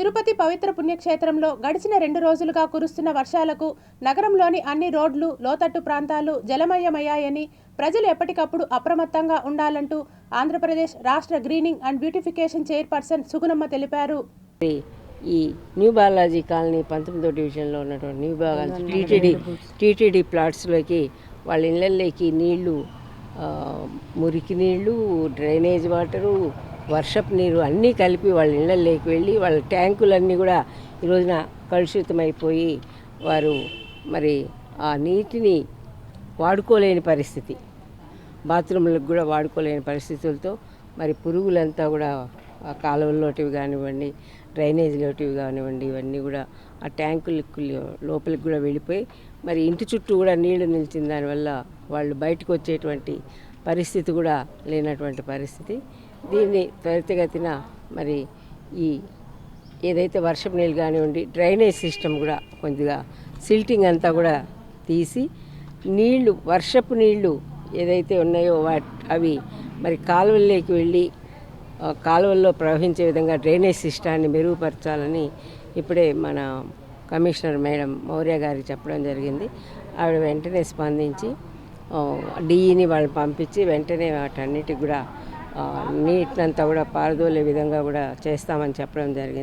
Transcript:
తిరుపతి పవిత్ర పుణ్యక్షేత్రంలో గడిచిన రెండు రోజులుగా కురుస్తున్న వర్షాలకు నగరంలోని అన్ని రోడ్లు లోతట్టు ప్రాంతాలు జలమయమయ్యాయని ప్రజలు ఎప్పటికప్పుడు అప్రమత్తంగా ఉండాలంటూ ఆంధ్రప్రదేశ్ రాష్ట్ర greening and beautification chairperson Sugunamma తెలిపారు. ఈ న్యూ బాలాజీ కాలనీ పంతొమ్మిదో డివిజన్లో ఉన్నటువంటి న్యూ బాలాజీ టీటీడీ టీటీడీ ప్లాట్స్లోకి వాళ్ళ ఇళ్ళల్లోకి నీళ్ళు మురికి నీళ్ళు డ్రైనేజ్ వాటరు వర్షపు నీరు అన్నీ కలిపి వాళ్ళ ఇళ్ళల్లోకి వెళ్ళి వాళ్ళ ట్యాంకులన్నీ కూడా ఈ రోజున కలుషితమైపోయి వారు మరి ఆ నీటిని వాడుకోలేని పరిస్థితి. బాత్రూంలకు కూడా వాడుకోలేని పరిస్థితులతో మరి పురుగులంతా కూడా ఆ కాలువల్లోటివి కానివ్వండి డ్రైనేజీలోటివి కానివ్వండి ఇవన్నీ కూడా ఆ ట్యాంకులకు లోపలికి కూడా వెళ్ళిపోయి మరి ఇంటి చుట్టూ కూడా నీళ్ళు నిలిచిన దానివల్ల వాళ్ళు బయటకు వచ్చేటువంటి పరిస్థితి కూడా లేనటువంటి పరిస్థితి. దీన్ని త్వరితగతిన మరి ఈ ఏదైతే వర్షపు నీళ్ళు కానివ్వండి డ్రైనేజ్ సిస్టమ్ కూడా కొద్దిగా సిల్టింగ్ అంతా కూడా తీసి నీళ్ళు వర్షపు నీళ్ళు ఏదైతే ఉన్నాయో వా అవి మరి కాలువల్లోకి వెళ్ళి కాలువల్లో ప్రవహించే విధంగా డ్రైనేజ్ సిస్టాన్ని మెరుగుపరచాలని ఇప్పుడే మన కమిషనర్ మేడం మౌర్య గారికి చెప్పడం జరిగింది. ఆవిడ వెంటనే స్పందించి డిఈని వాళ్ళు పంపించి వెంటనే వాటన్నిటికి కూడా నీటినంతా కూడా పారదోలే విధంగా కూడా చేస్తామని చెప్పడం జరిగింది.